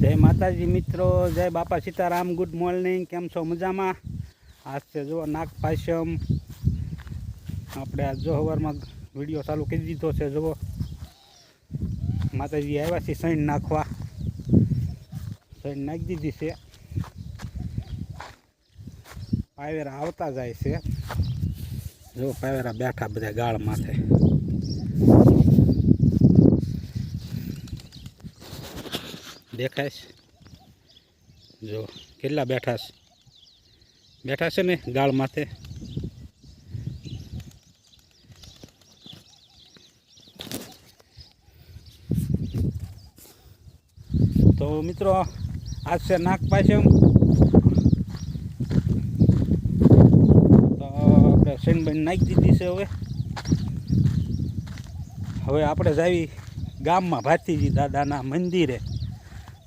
જય માતાજી મિત્રો, જય બાપા સીતારામ ગુડ મોર્નિંગ કેમ છો મજામાં? આજ છે જો નાગ પાયસમ. આપણે આ જો વીડિયો ચાલુ કરી દીધો છે, જુઓ. માતાજી આવ્યા છે સૈન નાખવા. સૈન નાખી દીધી છે. પાયવેરા આવતા જાય છે. જો પાયવેરા બેઠા બધા ગાળ માથે. દેખાય જો, કેટલા બેઠા છે? બેઠા છે ને ગાળ માથે? તો મિત્રો, આજ છે નાક પાસે આપણે શેનબાઈ નાખી દીધી છે હવે. હવે આપણે જાવી ગામમાં ભાતીજી દાદાના મંદિરે.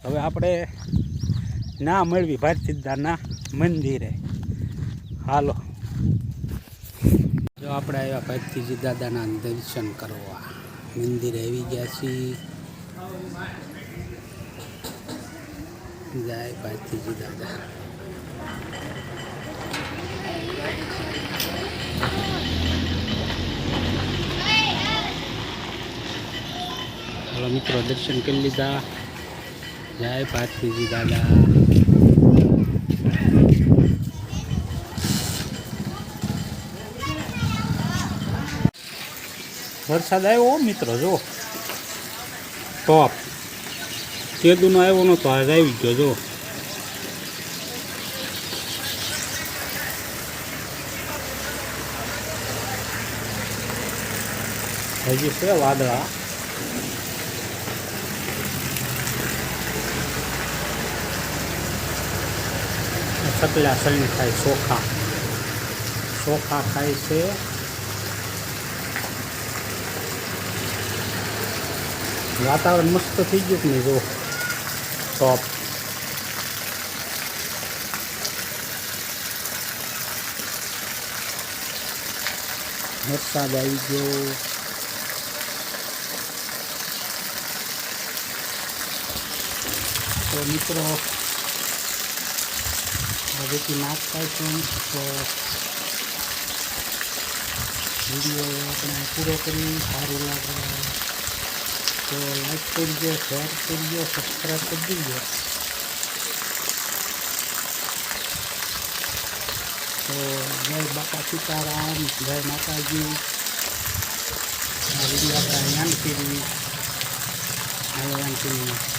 હવે આપણે ના મળવી ભારતીદાના મંદિરે. હાલો. જો આપણે આવ્યા ભારતીજી દાદાના દર્શન કરવા. મંદિરે આવી ગયા છીએ. જય ભારતીજી દાદા મિત્રો, દર્શન કરી લીધા. જય પાર્થિજી દાદા. વરસાદ આવ્યો મિત્રો જો ટોપ કેદુનો આવ્યો નતો આજ આવી ગયો જો હજી છે વાદળા. સકલા સલીમ ખાય ચોખા ચોખા ખાય છે. વાતાવરણ મસ્ત થઈ ગયું કે નહીં જો? ટોપ વરસાદ આવી ગયો. તો મિત્રો હવેથી નાખતા છું. તો વીડિયો આપણે પૂરો કરી. સારું લાગે. તો લાઈક કરજો શેર કરજો સબસ્ક્રાઈબ કરી દેજો. તો જય બાપા સીતારામ, જય માતાજી. આ વીડિયો આપણે અહીંયા કરી. અહીંયા કરી